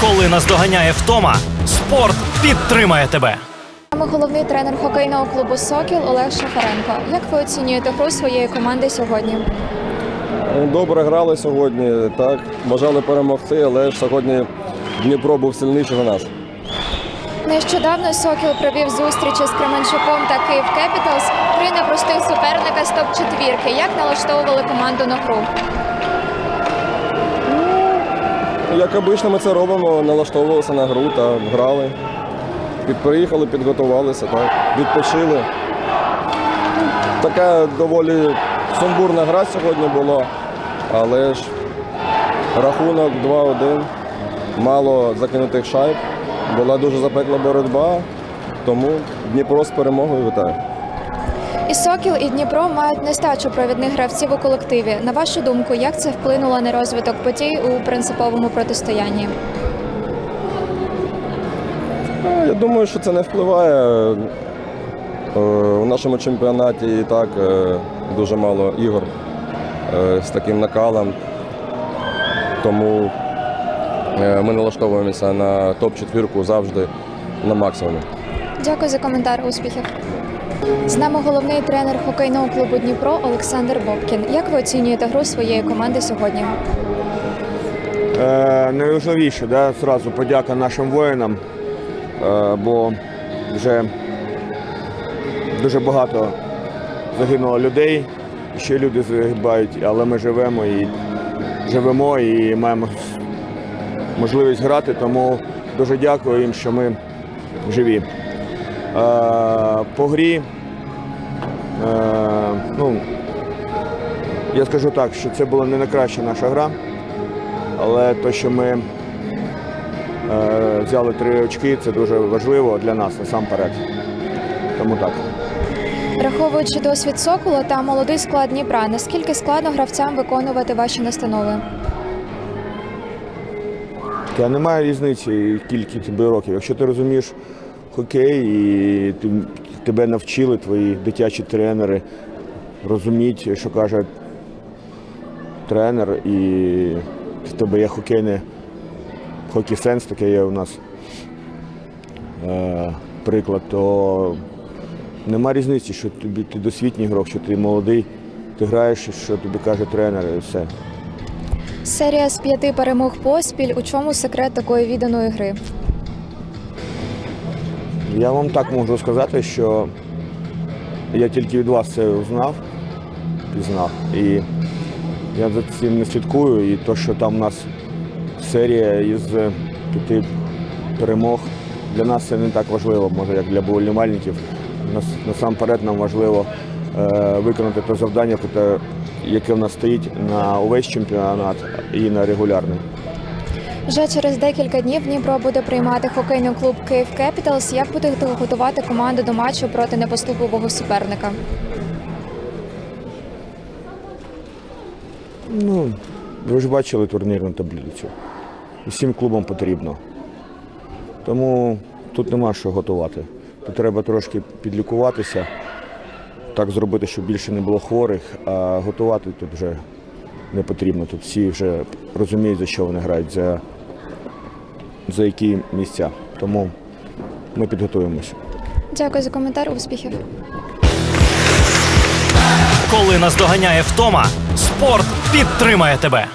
Коли наздоганяє втома, спорт підтримає тебе. Саме головний тренер хокейного клубу Сокіл Олег Шафаренко. Як ви оцінюєте гру своєї команди сьогодні? Ну, Добре грали сьогодні, так. Бажали перемогти, але ж сьогодні Дніпро був сильніший за нас. Нещодавно Сокіл провів зустрічі з Кременчуком та Київ Кепіталс. Три непростих суперника з топ-четвірки. Як налаштовували команду на гру? Як обично ми це робимо, налаштовувалися на гру та грали. Приїхали, підготувалися, так, відпочили. Така доволі сумбурна гра сьогодні була, але ж рахунок 2-1, мало закинутих шайб, була дуже запекла боротьба, тому Дніпро з перемогою вітаю. І Сокіл, і Дніпро мають нестачу провідних гравців у колективі. На вашу думку, як це вплинуло на розвиток подій у принциповому протистоянні? Ну, Я думаю, що це не впливає. Е, У нашому чемпіонаті і так е, дуже мало ігор е, з таким накалом. Тому ми налаштовуємося на топ-четвірку завжди на максимумі. Дякую за коментар. Успіхів. З нами головний тренер хокейного клубу Дніпро Олександр Бобкін. Як ви оцінюєте гру своєї команди сьогодні? Е, найважливіше, да, зразу подяка нашим воїнам, е, бо вже дуже багато загинуло людей, ще люди загибають, але ми живемо і живемо і маємо можливість грати, тому дуже дякую їм, що ми живі. Е, по грі, е, ну, я скажу так, що це була не найкраща наша гра. Але те, що ми е, взяли три очки, це дуже важливо для нас насамперед. Тому так. Враховуючи досвід Сокола та молодий склад Дніпра, наскільки складно гравцям виконувати ваші настанови? Та немає різниці, тобі років. Якщо ти розумієш хокей і тебе навчили твої дитячі тренери розуміти, що каже тренер, і в тебе є хокейне хокей-сенс, таке є у нас е, приклад, то нема різниці, що тобі ти досвітній ігрок, що ти молодий, ти граєш, що тобі каже тренер, і все. Серія з п'яти перемог поспіль. У чому секрет такої відданої гри? Я вам так можу сказати, що я тільки від вас це узнав, пізнав. І я за цим не слідкую. І то, що там у нас серія із п'яти перемог, для нас це не так важливо, може, як для болівальників. Насамперед нам важливо е, виконати те завдання, яке в нас стоїть на увесь чемпіонат і на регулярний. Вже через декілька днів Дніпро буде приймати хокейний клуб Київ Кепіталс. Як будете готувати команду до матчу проти непоступового суперника? Ну, ви ж бачили турнірну таблицю. Усім клубам потрібно. Тому тут нема що готувати. Тут треба трошки підлікуватися, так зробити, щоб більше не було хворих, а готувати тут вже не потрібно. Тут всі вже розуміють, за що вони грають, за, за які місця. Тому ми підготуємося. Дякую за коментар. Успіхів. Коли наздоганяє втома, спорт підтримає тебе.